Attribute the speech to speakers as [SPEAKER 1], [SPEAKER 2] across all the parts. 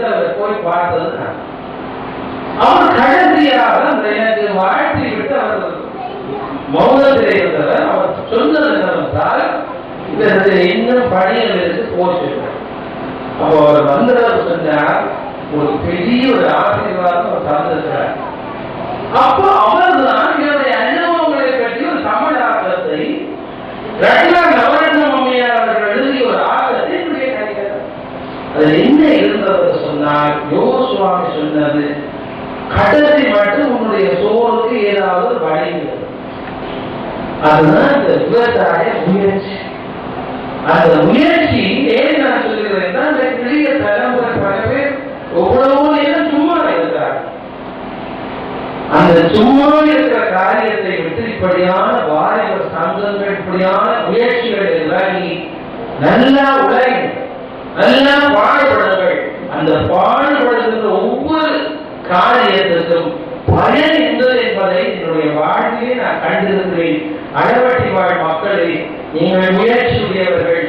[SPEAKER 1] விட்டு அவர் போய் பார்த்தது அவர் கடைசியாக அந்த எனக்கு வாழ்த்தி விட்டு அவர் மௌனத்தில் இருந்தவர் அவர் சொன்னது என்னவென்றால் இதற்கு இன்னும் பணிகள் இருக்கு போச்சு அப்போ அவர் வந்தவர் சொன்னார் ஒரு பெரிய ஒரு ஆசீர்வாதம் அவர் தந்திருக்கிறார். அப்போ அவர் தான் என்னுடைய அனுபவங்களை பற்றி ஒரு தமிழ் ஆக்கத்தை ரத்னா நவரத்ன மம்மையார் அவர்கள் எழுதிய ஒரு ஆக்கத்தை என்னுடைய கிடைக்கிறது அது என்ன இருந்தது சொன்னால் யோசுவாமி சொன்னது கடைசி மட்டும் உன்னுடைய சோருக்கு ஏதாவது வழி அதுதான் இந்த விவசாய முயற்சி. அந்த முயற்சி ஏன் நான் சொல்லுகிறேன்னா இந்த பெரிய தலைமுறை பல பேர் எவ்வளவோ நேரம் சும்மா இருக்கிறார் அந்த சும்மா இருக்கிற காரியத்தை விட்டு இப்படியான வாலிபர் சங்கங்கள் இப்படியான முயற்சிகள் இறங்கி நல்லா உழைங்க. நல்லா வாழ அந்த பாடுபடுகின்ற ஒவ்வொரு காரியத்திற்கும் பயன் இருந்தது என்பதை என்னுடைய வாழ்க்கையை நான் கண்டிருக்கிறேன். அடவட்டி வாழ் மக்களை நீங்கள் முயற்சி உடையவர்கள்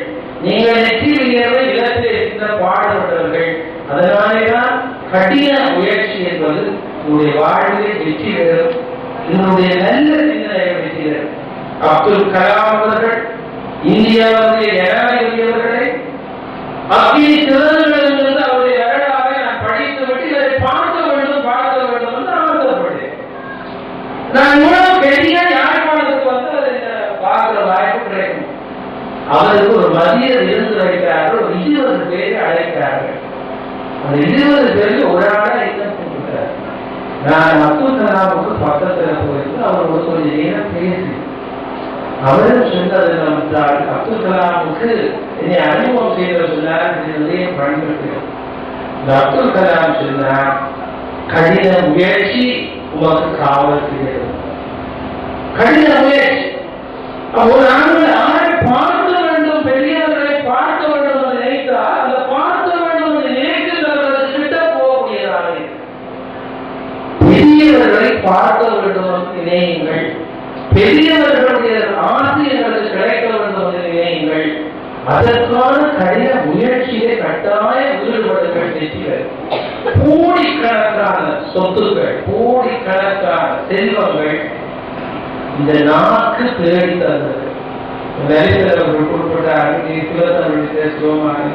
[SPEAKER 1] நீங்கள் நெற்றியிலிருந்து இலக்கில் இருக்கின்ற பாடுபட்டவர்கள் அதனாலேதான் கடின முயற்சி என்பது உங்களுடைய வாழ்வில் வெற்றி பெறும். என்னுடைய நல்ல சிந்தனையை வெற்றி பெறும். அப்துல் கலாம் அவர்கள் இந்தியாவுடைய ஜனாதிபதி அவர்களை அக்கினி சிறந்தங்களிலிருந்து அவருடைய வரலாறை நான் படித்து விட்டு இதை பார்க்க வேண்டும் பார்க்க வேண்டும் என்று ஆசைப்பட்டேன் நான் மூலம் பெரிய யாழ்ப்பாணத்துக்கு வந்து அதை பார்க்கிற வாய்ப்பு கிடைக்கும் அவருக்கு ஒரு மதிய விருந்து வைக்கிறார்கள் ஒரு இருபது பேரை அழைக்கிறார்கள். அந்த இருபது பேருக்கு ஒரு ஆளா இன்னும் நான் அப்துல் கலாமுக்கு பக்கத்துல போயிட்டு அவர் ஒரு கொஞ்சம் நேரம் பேசி அவரும் சொன்னது என்றால் அப்துல் கலாமுக்கு என்னை அறிமுகம் செய்த சொன்னார் நிறைய இந்த அப்துல் கலாம் சொன்னார் கடின முயற்சி உமக்கு காவல் செய்கிறது கடின முயற்சி. அப்போ நினையுங்கள் பெரியவர்களுடைய ஆசை எங்களுக்கு கிடைக்க வேண்டும் என்று நினையுங்கள் அதற்கான கடின முயற்சியை கட்டாய ஈடுபடுங்கள் வெற்றிகள் கோடிக்கணக்கான சொத்துக்கள் கோடிக்கணக்கான செல்வங்கள் இந்த நாக்கு தேடி தந்தது நிறைய பேர் அவர்கள் குறிப்பிட்டார் பேசுவோமாக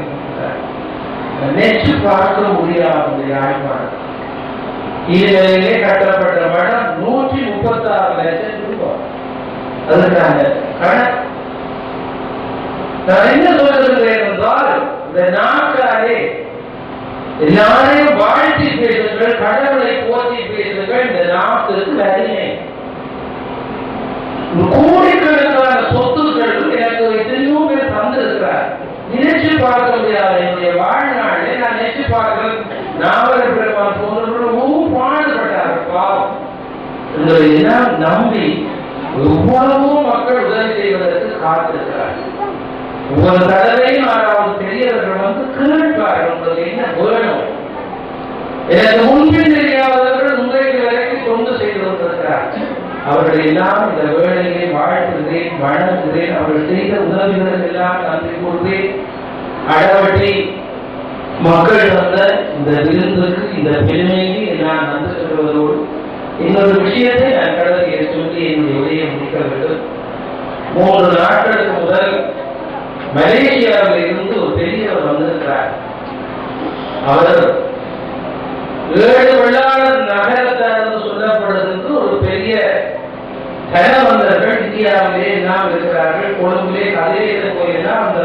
[SPEAKER 1] நெச்சு பார்க்க முடியாத யாழ்ப்பாணம். இதுவரையிலே கட்டப்பட்ட மடம் நூல் முப்பத்தி லட்சம் ரூபாய் அதற்கான கணக்கு நான் என்ன சொல்லுகிறேன் என்றால் இந்த நாட்காலே எல்லாரையும் வாழ்த்தி பேசுங்கள் கடவுளை போற்றி பேசுங்கள் இந்த நாட்டுக்கு அருமை கோடிக்கணக்கான சொத்துக்கள் எனக்கு எத்தனையோ பேர் தந்திருக்கிறார். நினைச்சு பார்க்க முடியாது. என்னுடைய வாழ்நாளை நான் நினைச்சு பார்க்கிறேன் நாவல் பெருமான் உங்களை எல்லாம் நம்பி எவ்வளவோ மக்கள் உதவி செய்வதற்கு காத்திருக்கிறார் ஒவ்வொரு தடவையும் யாராவது பெரியவர்கள் வந்து கேட்பார்கள் உங்களுக்கு என்ன வேணும் எனக்கு முன்பின் தெரியாதவர்கள் உங்களுக்கு வரைக்கும் செய்து அவர்கள் எல்லாம் இந்த வேலையை வாழ்த்துகிறேன் வணங்குகிறேன் அவர்கள் செய்த உதவிகளுக்கு எல்லாம் நன்றி அடவட்டி மக்கள் வந்த இந்த விருந்துக்கு இந்த பெருமைக்கு எல்லாம் இன்னொரு விஷயத்தை நான் கடவுளை சொல்லி என்னுடைய உரையை முடிக்க வேண்டும். மூன்று நாட்களுக்கு முதல் மலேசியாவில் இருந்து ஒரு பெரியவர் வந்திருக்கிறார். அவர் ஏழு வெள்ளாளர் நகரத்தார் சொல்லப்படுகின்ற ஒரு பெரிய தனவந்தர்கள் இந்தியாவிலே எல்லாம் இருக்கிறார்கள் கொழும்பிலே கதிரேத கோயிலெல்லாம் அந்த